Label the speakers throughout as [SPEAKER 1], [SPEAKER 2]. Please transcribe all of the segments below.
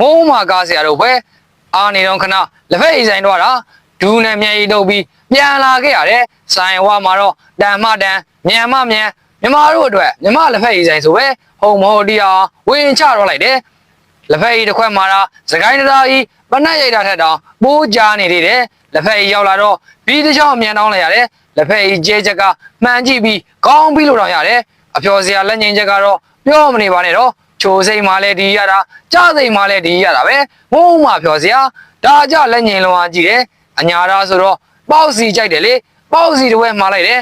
[SPEAKER 1] ငုံးမာကားဆရာတို့ပဲအာနေတော့ခဏလက်ဖက်အိမ်ဆိုင်တော့တာဒူးနဲ့မြန်ရီတုပ်ပြီးပြန်လာခဲ့ရတယ်ဆိုင်ဝါမှာတော့တန်မတန်မြန်မမြန်မြမတို့အတွက်မြမလက်ဖက်အိမ်ဆိုင်ဆိုပဲဟုံမဟုတ်တီးအောင်ဝင်ချတော့လိုက်တယ်လက်ဖက်ရည်တစ်ခွက်မှာတော့စကိုင်းတရားကြီးပနက်ရိုက်တာထက်တောင်ပိုးကြားနေသေးတယ်လက်ဖက်ရည်ရောက်လာတော့ပြီးတစ်ချောင်းမြန်တောင်းလိုက်ရတယ်လက်ဖက်ရည်ကျဲချက်ကမှန်ကြည့်ပြီးကောင်းပြီးလို့တောင်ရတယ်အဖျော်စရာလက်ငင်းချက်ကတော့ပြောမနေပါနဲ့တော့ ချိုစိတ်မှလည်းဒီရတာကြားစိတ်မှလည်းဒီရတာပဲဘုံမှဖျော်စရာဒါကြလက်ငင်းလုံးအားကြည့်တယ်အညာသားဆိုတော့ပေါ့စီကြိုက်တယ်လေပေါ့စီတစ်ဝဲမှားလိုက်တယ်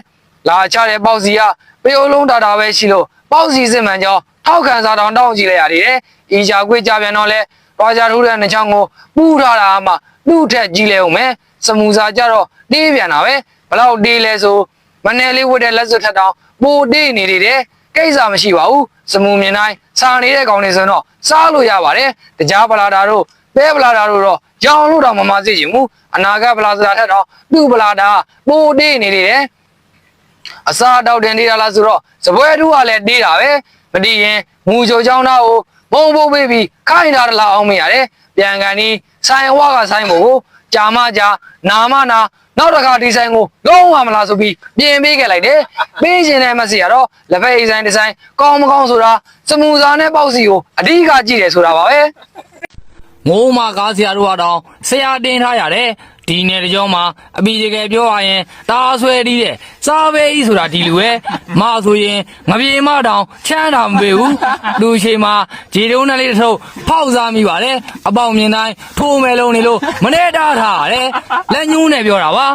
[SPEAKER 1] လာချတဲ့ပေါ့စီကပေိုးလုံးတာတာပဲရှိလို့ပေါ့စီစစ်မှန်ကြောင်းထောက်ခံစားတောင်တောင်းကြည့်လိုက်ရသေးတယ်။ဤချာခွေးကြပြန်တော့လဲတွားကြထိုးတဲ့နှချောင်းကိုပူထားတာမှသူ့ထက်ကြီးလဲအောင်မယ်။စမူစာကြတော့တေးပြန်တာပဲ။ဘလောက်တေးလဲဆိုမနယ်လေးဝတ်တဲ့လက်စွပ်ထက်တောင်ပိုတေးနေသေးတယ်။ ကိစ္စမရှိပါဘူး။စမူမြင်တိုင်းစာနေတဲ့ကောင်တွေဆိုတော့စားလို့ရပါတယ်။တကြားပလာတာတို့ပဲပလာတာတို့တော့ရောင်လို့တော့မမသိချင်ဘူး။အနာဂတ်ပလာစတာထက်တော့သူ့ပလာတာပိုတေးနေသေးတယ်။အစာတောက်တင်နေတာလားဆိုတော့စပွဲတူးကလည်းတေးတာပဲမတည်ရင်ငူချိုချောင်းသားကိုဘုံဘုံပေးပြီးခိုင်းတာတလားအောင်မရတယ်ပြန်ကန်ဒီဆိုင်ဝါကဆိုင်မို့ကိုကြာမကြာနာမနာ နောက်တစ်ခါဒီဆိုင်ကိုလုံးဝမလားဆိုပြီးပြင်ပေးခဲ့လိုက်တယ်ပေးခြင်းနဲ့မစီရတော့လက်ဖက်အိဆိုင်ဒီဆိုင်ကောင်းမကောင်းဆိုတာစမူစာနဲ့ပေါ့စီကိုအဓိကကြည့်တယ်ဆိုတာပါပဲ
[SPEAKER 2] ငိုးမကားဆရာတို့ကတော့ဆရာတင်ထားရတယ်ဒီနယ်တကြောမှာအပီတကယ်ပြောရရင်တာဆွဲတီးတဲ့စားပဲဤဆိုတာဒီလူပဲမဆိုရင်ငပြေမတောင်ချမ်းတာမပေးဘူးလူရှိမှာဂျေတုံးနဲ့လေးတစ်ထုပ်ဖောက်စားမိပါတယ်အပေါင်မြင်တိုင်းထိုးမဲလုံးနေလို့မနေတားထားရတယ်လက်ညှိုးနဲ့ပြောတာပါ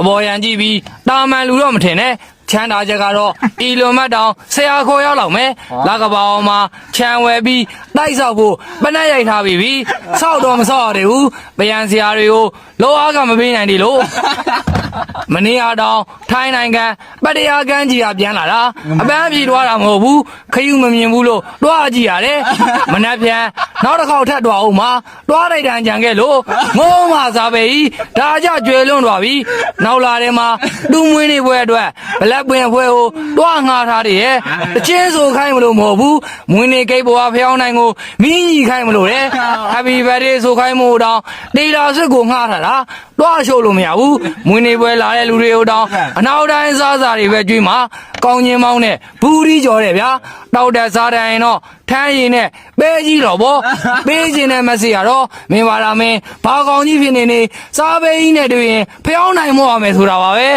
[SPEAKER 2] အပေါ်ရန်ကြည့်ပြီးတာမန်လူတော့မထင်နဲ့ ချမ်းသာချက်ကတော့အီလွန်မတ်တောင်ဆရာခေါ်ရောက်လောက်မယ်လကပောင်မှာခြံဝယ်ပြီးတိုက်ဆောက်ဖို့ပနက်ရိုက်ထားပြီပြီဆောက်တော့မဆောက်ရသေးဘူးပယံဆရာတွေကိုလောအားကမပေးနိုင်သေးလို့မနေ့အားတောင်ထိုင်းနိုင်ငံ ပတ္တရားကမ်းကြီးကပြန်လာတာအပန်းပြေသွားတာမဟုတ်ဘူးခယူမမြင်ဘူးလို့တွားကြည့်ရတယ်မနှက်ပြန်နောက်တစ်ခေါက်ထပ်တွားအောင်မှာတွားလိုက်တန်ကြံခဲ့လို့ငုံးမစားပဲဤဒါကြကျွယ်လွန်းသွားပြီနောက်လာတဲ့မှာလူမွေးနေပွဲအတွက်ဘလက်ပွင့်ဖွဲကိုတွားငှားထားတယ်ရဲ့တချင်းဆိုခိုင်းမလို့မဟုတ်ဘူးမွေးနေကိတ်ဘွားဖျောင်းနိုင်ကိုမင်းကြီးခိုင်းမလို့တဲ့ Happy birthday ဆိုခိုင်းမို့တောင်တေလာဆွတ်ကိုငှားထားတာတွားရှို့လို့မရဘူးမွေးနေပွဲလာတဲ့လူတွေကိုတောင်အနောက်တိုင်းစားစားတွေပဲကြွေးမှာကောင်းချင်းမောင်းနဲ့ဘူးဒီကြော်တယ်ဗျာတောက်တဲ့စားတိုင်းတော့ထမ်းရည်နဲ့ပဲကြီးတော့ဗောပေးခြင်းနဲ့မစီရတော့မင်းပါလာမင်းဘာကောင်းကြီးဖြစ်နေနေစားပဲကြီးနဲ့တွေ့ရင်ဖျောင်းနိုင်မောရမယ်ဆိုတာပါပဲ